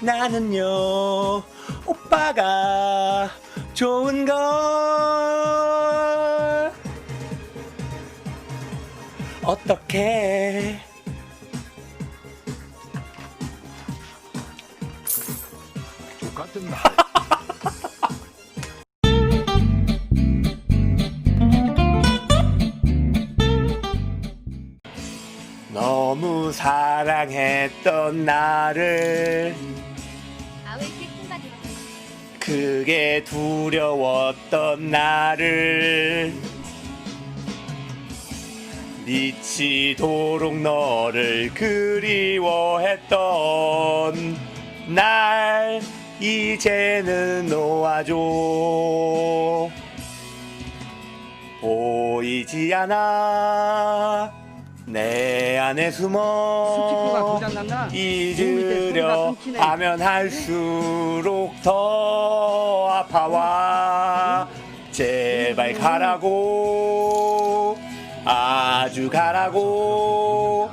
나는요 오빠가 좋은 걸 어떻게 똑같은 말. 너무 사랑했던 나를 그게 두려웠던 나를 미치도록 너를 그리워했던 날 이제는 놓아줘. 보이지 않아 내 안에 숨어 고장났나? 잊으려 하면 할수록 더 아파와 제발 가라고 아주 가라고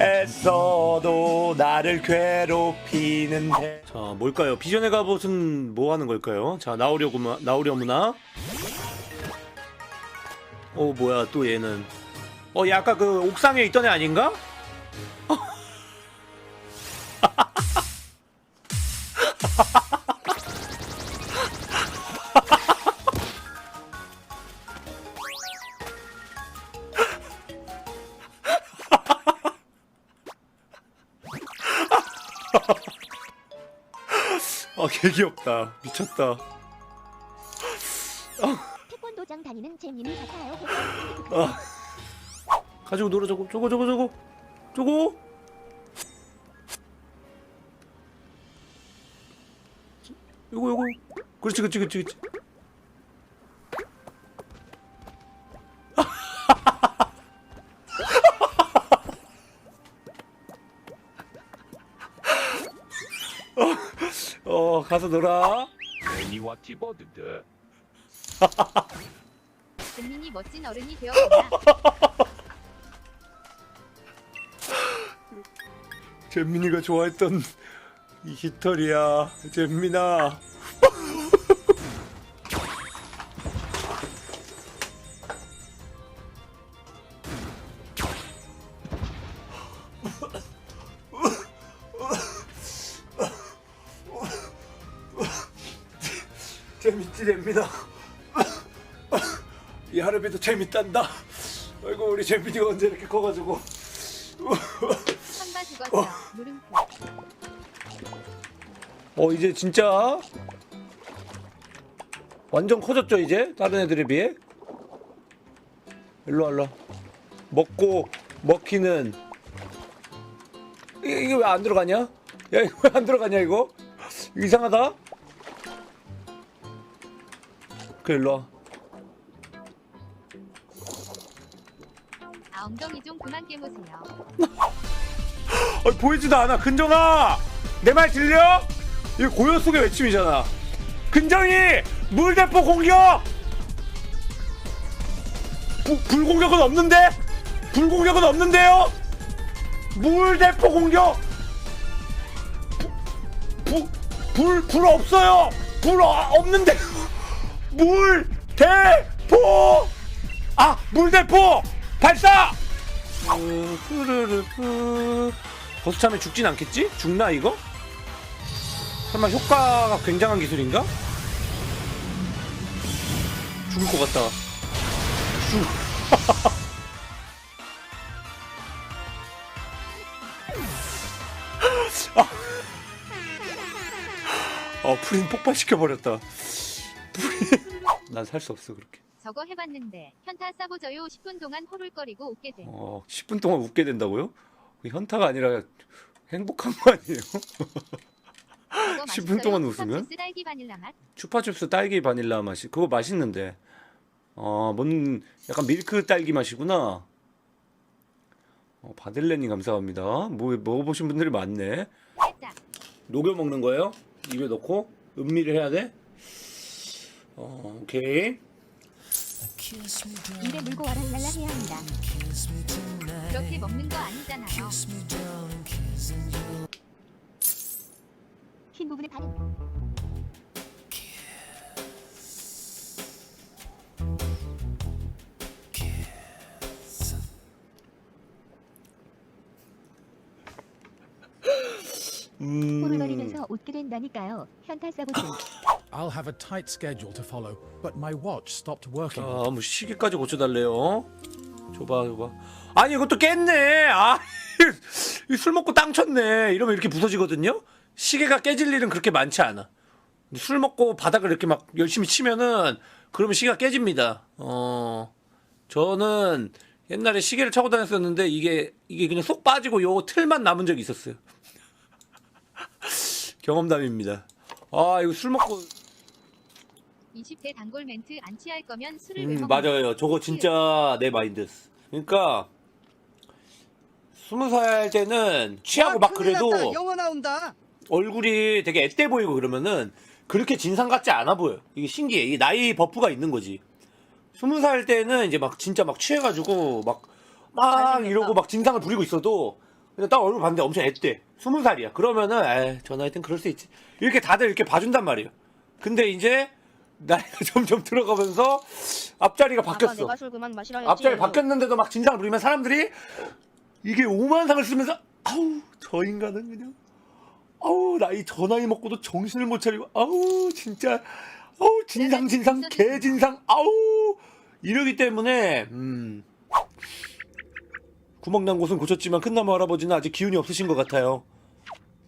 애써도 나를 괴롭히는데. 자 뭘까요? 비전의 갑옷은 뭐 하는 걸까요? 자 나오려고 나오려무나. 어 뭐야 또 얘는 어, 얘 아까 그 옥상에 있던 애 아닌가? 아, 개 귀엽다. 미쳤다. 태권도장 다니는 잼님이 같아요. 아. 가지고 놀아 저거. 저거 저거 저거. 저거. 요거 요거. 그렇지 그렇지 그렇지 그렇지. 어, 어 가서 놀아. 애니와 티버드드. 잼님이 멋진 어른이 되었구나. 잼민이가 좋아했던 이 깃털이야. 잼민아. 재밌지 잼민아. 이 하루비도 재밌단다. 아이고 우리 잼민이가 언제 이렇게 커가지고 선바 죽었어. 물음표. 어 이제 진짜 완전 커졌죠 이제 다른 애들에 비해 일로 와, 일로 와. 먹고 먹히는 이게, 이게 왜 안 들어가냐 야 이거 왜 안 들어가냐 이거 이상하다 그래 일로 와 아 엉덩이 좀 그만 깨무세요. 어, 보이지도 않아. 근정아! 내 말 들려? 이거 고요 속의 외침이잖아. 근정이! 물대포 공격! 부, 불공격은 없는데? 불공격은 없는데요? 물대포 공격! 부, 불, 불 없어요. 불 어- 없는데. 물 대포! 아 물대포! 발사 으, 흐르르흐 버스참에 죽진 않겠지? 죽나 이거? 설마 효과가 굉장한 기술인가? 죽을 것 같다 죽... 아. 어 프린 폭발시켜버렸다 프린 난살 수 없어 그렇게 저거 해봤는데 현타 싸보져요. 10분 동안 호룰거리고 웃게 돼. 어 10분 동안 웃게 된다고요? 그 현타가 아니라 행복한 거 아니에요? 저거 10분 맛있어요. 동안 웃으면? 팝치스 딸기 바닐라 맛. 추파춥스 딸기 바닐라 맛이 그거 맛있는데 어뭔 약간 밀크 딸기 맛이구나 어, 바들레님 감사합니다 뭐 먹어보신 분들이 많네. 녹여 먹는 거예요? 입에 넣고 음미를 해야 돼? 어 오케이 입에 물고 와랄랄라 해야 한다. 그렇게 먹는 거 아니잖아요. 흰 부분은 다른. 음. 호들거리면서 웃게 된다니까요. 현타 사보죠. I'll have a tight schedule to follow, but my watch stopped working. 아, 뭐 시계까지 고쳐달래요. 줘봐, 줘봐. 아니 이것도 깼네. 아, 이술 먹고 땅 쳤네. 이러면 이렇게 부서지거든요. 시계가 깨질 일은 그렇게 많지 않아. 술 먹고 바닥을 이렇게 막 열심히 치면은 그러면 시계가 깨집니다. 어, 저는 옛날에 시계를 차고 다녔었는데 이게 이게 그냥 쏙 빠지고 요 틀만 남은 적이 있었어요. 경험담입니다. 아, 이거 술 먹고 20대 단골 멘트 안 취할 거면 술을 왜 음, 먹는 맞아요. 저거 진짜 내 마인드였어. 그러니까 스무 살 때는 취하고 막 그래도 큰일 났다. 영어 나온다. 얼굴이 되게 앳돼 보이고 그러면은 그렇게 진상 같지 않아 보여. 이게 신기해. 이게 나이 버프가 있는 거지. 스무 살 때는 이제 막 진짜 막 취해가지고 막 막 잘생겼다. 이러고 막 진상을 부리고 있어도 그냥 딱 얼굴 봤는데 엄청 앳돼. 스무 살이야. 그러면은 에저 나이 땐 그럴 수 있지. 이렇게 다들 이렇게 봐준단 말이에요. 근데 이제 나이가 점점 들어가면서 앞자리가 바뀌었어. 내가 술 그만 마시라 했지. 앞자리 바뀌었는데도 막 진상을 부리면 사람들이 이게 오만상을 쓰면서 아우 저 인간은 그냥 아우 나이 저 나이 먹고도 정신을 못 차리고 아우 진짜 아우 진상 진상 개 진상 아우 이러기 때문에 음 구멍난 곳은 고쳤지만 큰 나무 할아버지는 아직 기운이 없으신 것 같아요.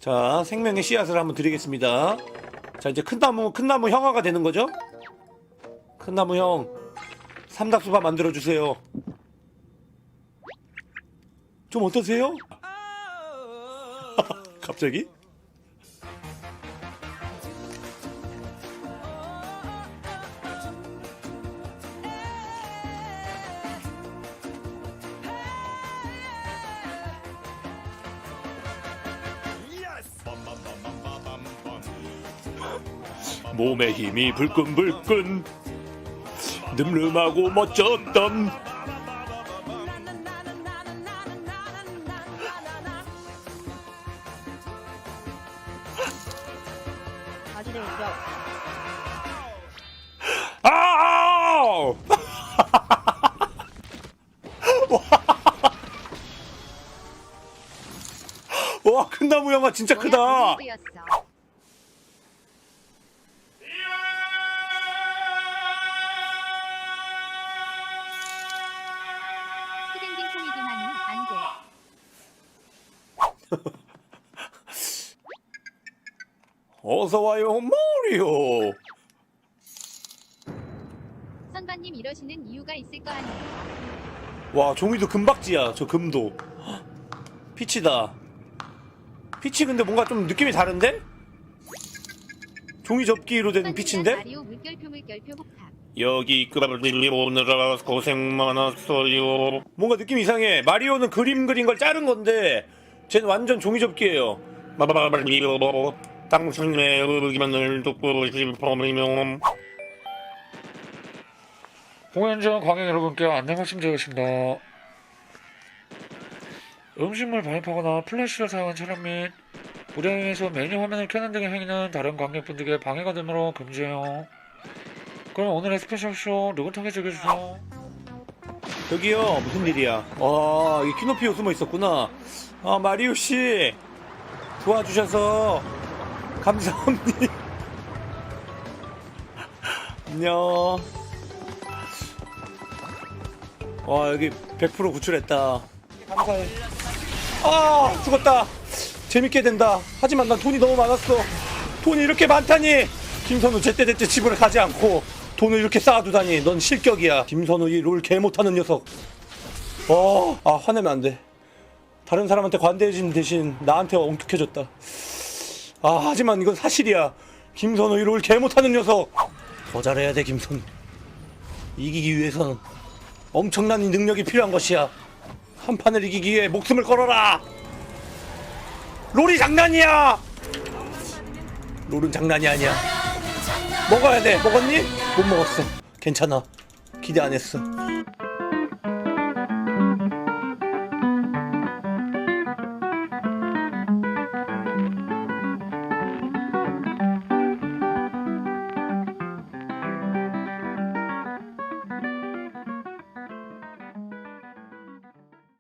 자 생명의 씨앗을 한번 드리겠습니다. 자 이제 큰 나무 큰 나무 형아가 되는 거죠? 큰 나무 형 삼각수밥 만들어 주세요. 좀 어떠세요? 갑자기? 몸에 힘이 불끈불끈 늠름하고 멋졌던. 아! 와, 와, 큰 나무 영화 진짜 크다. 스댕딩 어서 와요, 마리오. 선반님 이러시는 이유가 있을 거 아니에요. 와, 종이도 금박지야. 저 금도. 헉, 피치다. 피치 근데 뭔가 좀 느낌이 다른데? 종이 접기로 된 피치인데? 마리오 물결표 물결표 복합. 여기 그밥을 오느라 고생 많았어요. 뭔가 느낌 이상해. 마리오는 그림 그린 걸 자른 건데, 쟤는 완전 종이 접기예요. 당신의 의기만을 듣고 싶으면 공연 중 관객 여러분께 안내 말씀 드리겠습니다. 음식물 발입하거나 플래시를 사용한 촬영 및 무대에서 메뉴 화면을 켜는 등의 행위는 다른 관객분들에게 방해가 되므로 금지해요. 그럼 오늘의 스페셜 쇼 느긋하게 즐겨주세요. 여기요 무슨 일이야? 아, 이 키노피오 숨어 있었구나. 아, 마리오 씨 도와주셔서 감사합니다. 안녕. 와, 여기 100% 구출했다. 감사해. 아, 죽었다. 재밌게 된다. 하지만 난 돈이 너무 많았어. 돈이 이렇게 많다니. 김선우 제때제때 집을 가지 않고 돈을 이렇게 쌓아두다니. 넌 실격이야. 김선우 이 롤 개 못하는 녀석. 어, 아 화내면 안 돼. 다른 사람한테 관대해진 대신 나한테 엄격해졌다. 아 하지만 이건 사실이야. 김선우 이 롤 개 못하는 녀석. 더 잘해야 돼 김선우. 이기기 위해서는 엄청난 이 능력이 필요한 것이야. 한 판을 이기기 위해 목숨을 걸어라. 롤이 장난이야. 롤은 장난이 아니야. 먹어야 돼. 먹었니? 못 먹었어. 괜찮아. 기대 안 했어.